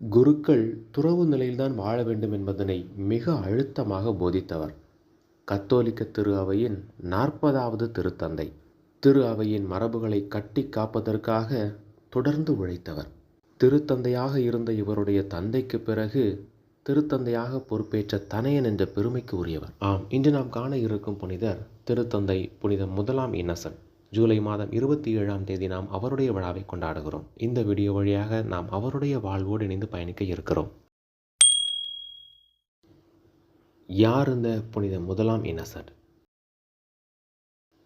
குருக்கள் துறவு நிலையில்தான் வாழ வேண்டும் என்பதனை மிக அழுத்தமாக போதித்தவர். கத்தோலிக்க திரு அவையின் நாற்பதாவது திருத்தந்தை திரு அவையின் மரபுகளை கட்டி காப்பதற்காக தொடர்ந்து உழைத்தவர். திருத்தந்தையாக இருந்த இவருடைய தந்தைக்கு பிறகு திருத்தந்தையாக பொறுப்பேற்ற தனையன் என்ற பெருமைக்கு உரியவர். ஆம் இன்று நாம் காண இருக்கும் புனிதர் திருத்தந்தை புனித முதலாம் இன்னசன் ஜூலை மாதம் இருபத்தி ஏழாம் தேதி நாம் அவருடைய விழாவை கொண்டாடுகிறோம். இந்த வீடியோ வழியாக நாம் அவருடைய வாழ்வோடு இணைந்து பயணிக்க இருக்கிறோம். யார் இந்த புனித முதலாம் இன்னசென்ட்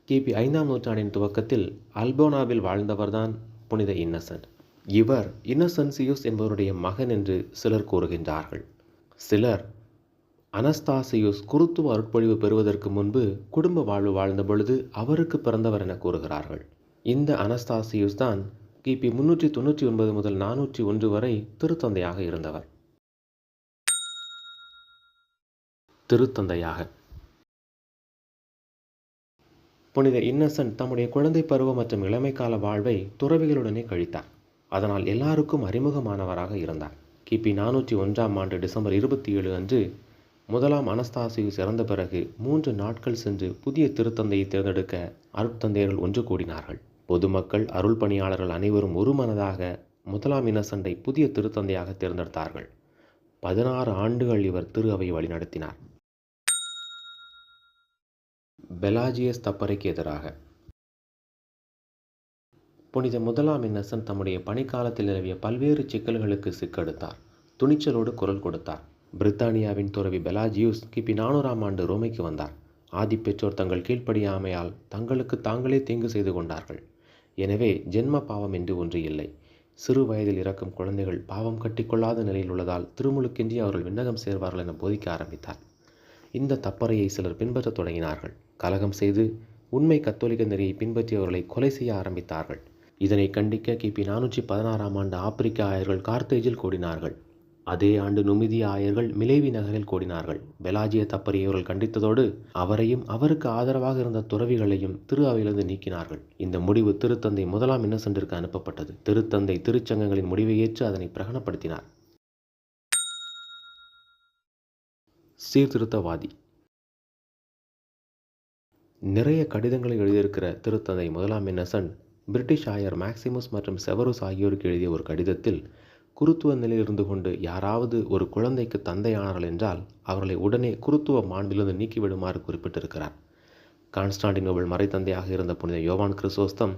கிபி ஐந்தாம் நூற்றாண்டின் துவக்கத்தில் அல்போனாவில் வாழ்ந்தவர்தான் புனித இன்னசென்ட் இவர் இன்னசென்சியூஸ் என்பவருடைய மகன் என்று சிலர் கூறுகின்றார்கள். சிலர் அனஸ்தாசியுஸ் குருத்துவ அருட்பொழிவு பெறுவதற்கு முன்பு குடும்ப வாழ்வு வாழ்ந்த பொழுது அவருக்கு பிறந்தவர் என கூறுகிறார்கள். இந்த அனஸ்தாசியுஸ் தான் கிபி முன்னூற்றி தொண்ணூற்றி ஒன்பது முதல் நானூற்றி ஒன்று வரை திருத்தந்தையாக இருந்தவர். திருத்தந்தையாக. புனித இன்னசென்ட் தம்முடைய குழந்தை பருவம் மற்றும் இளமைக்கால வாழ்வை துறவிகளுடனே கழித்தார். அதனால் எல்லாருக்கும் அறிமுகமானவராக இருந்தார். கிபி நானூற்றி ஒன்றாம் ஆண்டு டிசம்பர் இருபத்தி ஏழு அன்று முதலாம் அனஸ்தாசியுஸ் சிறந்த பிறகு மூன்று நாட்கள் சென்று புதிய திருத்தந்தையை தேர்ந்தெடுக்க அருட்தந்தையர்கள் ஒன்று கூடினார்கள். பொதுமக்கள் அருள் பணியாளர்கள் அனைவரும் ஒரு மனதாக முதலாம் இன்னசென்டை புதிய திருத்தந்தையாக தேர்ந்தெடுத்தார்கள். பதினாறு ஆண்டுகள் இவர் திரு அவை வழிநடத்தினார். பெலாஜியஸ் தப்பரைக்கு எதிராக. புனித முதலாம் இன்னசன் தம்முடைய பணிக்காலத்தில் நிலவிய பல்வேறு சிக்கல்களுக்கு சிக்கெடுத்தார். துணிச்சலோடு குரல் கொடுத்தார். பிரித்தானியாவின் துறவி பெலாஜியூஸ் கிபி நானூறாம் ஆண்டு ரோமைக்கு வந்தார். ஆதி பெற்றோர் தங்கள் கீழ்ப்படியாமையால் தங்களுக்கு தாங்களே தீங்கு செய்து கொண்டார்கள். எனவே ஜென்ம பாவம் என்று ஒன்று இல்லை. சிறு வயதில் இறக்கும் குழந்தைகள் பாவம் கட்டிக்கொள்ளாத நிலையில் உள்ளதால் திருமுழுக்கின்றி அவர்கள் விண்ணகம் சேர்வார்கள் என போதிக்க ஆரம்பித்தார். இந்த தப்பறையை சிலர் பின்பற்றத் தொடங்கினார்கள். கலகம் செய்து உண்மை கத்தோலிக்க நெறியை பின்பற்றியவர்களை கொலை செய்ய ஆரம்பித்தார்கள். இதனை கண்டிக்க கிபி நானூற்றி பதினாறாம் ஆண்டு ஆப்பிரிக்க ஆயர்கள் கார்த்தேஜில் கூடினார்கள். அதே ஆண்டு நுமிதிய ஆயர்கள் மிலேவி நகரில் கூடினார்கள். பெலாஜிய தப்பரியவர்கள் கண்டித்ததோடு அவரையும் அவருக்கு ஆதரவாக இருந்த துறவிகளையும் திரு அவையிலிருந்து நீக்கினார்கள். இந்த முடிவு திருத்தந்தை முதலாம் இன்னசென்டிற்கு அனுப்பப்பட்டது. திருத்தந்தை திருச்சங்கங்களின் முடிவை ஏற்று அதனை பிரகடனப்படுத்தினார். சீர்திருத்தவாதி. நிறைய கடிதங்களை எழுதியிருக்கிற திருத்தந்தை முதலாம் இன்னசென்ட் பிரிட்டிஷ் ஆயர் மேக்சிமஸ் மற்றும் செவருஸ் ஆகியோருக்கு எழுதிய ஒரு கடிதத்தில் குருத்துவ நிலையில் இருந்து கொண்டு யாராவது ஒரு குழந்தைக்கு தந்தையானார்கள் என்றால் அவர்களை உடனே குருத்துவ மாண்பிலிருந்து நீக்கிவிடுமாறு குறிப்பிட்டிருக்கிறார். கான்ஸ்டாண்டினோபிள் மறைத்தந்தையாக இருந்த புனித யோவான் கிறிசோஸ்தம்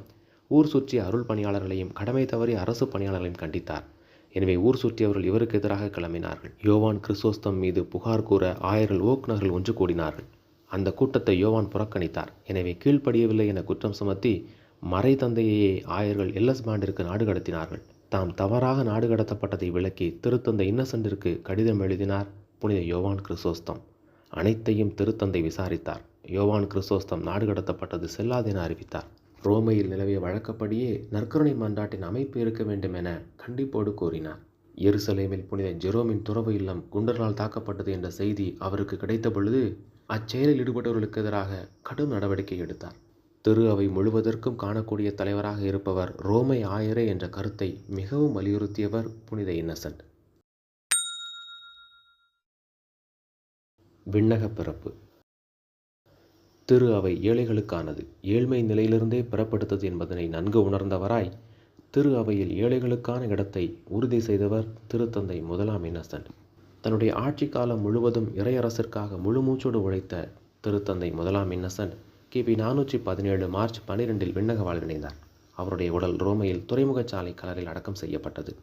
ஊர் சுற்றிய அருள் பணியாளர்களையும் கடமை தவறி அரசு பணியாளர்களையும் கண்டித்தார். எனவே ஊர் சுற்றியவர்கள் இவருக்கு எதிராக கிளம்பினார்கள். யோவான் கிறிசோஸ்தம் மீது புகார் கூற ஆயர்கள் ஓக் நகரில் ஒன்று கூடினார்கள். அந்த கூட்டத்தை யோவான் புறக்கணித்தார். எனவே கீழ்ப்படியவில்லை என குற்றம் சுமத்தி மறை தந்தையையே ஆயர்கள் எல்எஸ் பாண்டிற்கு நாடு கடத்தினார்கள். தாம் தவறாக நாடு கடத்தப்பட்டதை விளக்கி திருத்தந்தை இன்னசென்டிற்கு கடிதம் எழுதினார் புனித யோவான் கிறிசோஸ்தம் அனைத்தையும் திருத்தந்தை விசாரித்தார். யோவான் கிறிசோஸ்தம் நாடு கடத்தப்பட்டது செல்லாது என அறிவித்தார். ரோமையில் நிலவிய வழக்கப்படியே நற்கருணை மன்றாட்டின் அமைப்பு இருக்க வேண்டும் என கண்டிப்போடு கூறினார் எருசலேமில் புனித ஜெரோமின் துறவு இல்லம் குண்டர்களால் தாக்கப்பட்டது என்ற செய்தி அவருக்கு கிடைத்த பொழுது அச்செயலில் ஈடுபட்டவர்களுக்கு எதிராக கடும் நடவடிக்கை எடுத்தார். திரு அவை முழுவதற்கும் காணக்கூடிய தலைவராக இருப்பவர் ரோமை ஆயரே என்ற கருத்தை மிகவும் வலியுறுத்தியவர் புனித இன்னசென்ட். விண்ணக பிறப்பு. திரு அவை ஏழைகளுக்கானது. ஏழ்மை நிலையிலிருந்தே பிறப்படுத்தது என்பதனை நன்கு உணர்ந்தவராய் திரு அவையில் ஏழைகளுக்கான இடத்தை உறுதி செய்தவர் திருத்தந்தை முதலாம் இன்னசென்ட். தன்னுடைய ஆட்சி காலம் முழுவதும் இறையரசிற்காக முழுமூச்சோடு உழைத்த திருத்தந்தை முதலாம் இன்னசென்ட். கிபி நானூற்றி பதினேழு மார்ச் பன்னிரெண்டில் விண்ணக வாழ்வினைந்தார் அவருடைய உடல் ரோமையில் துறைமுகச்சாலை கலரில் அடக்கம் செய்யப்பட்டது.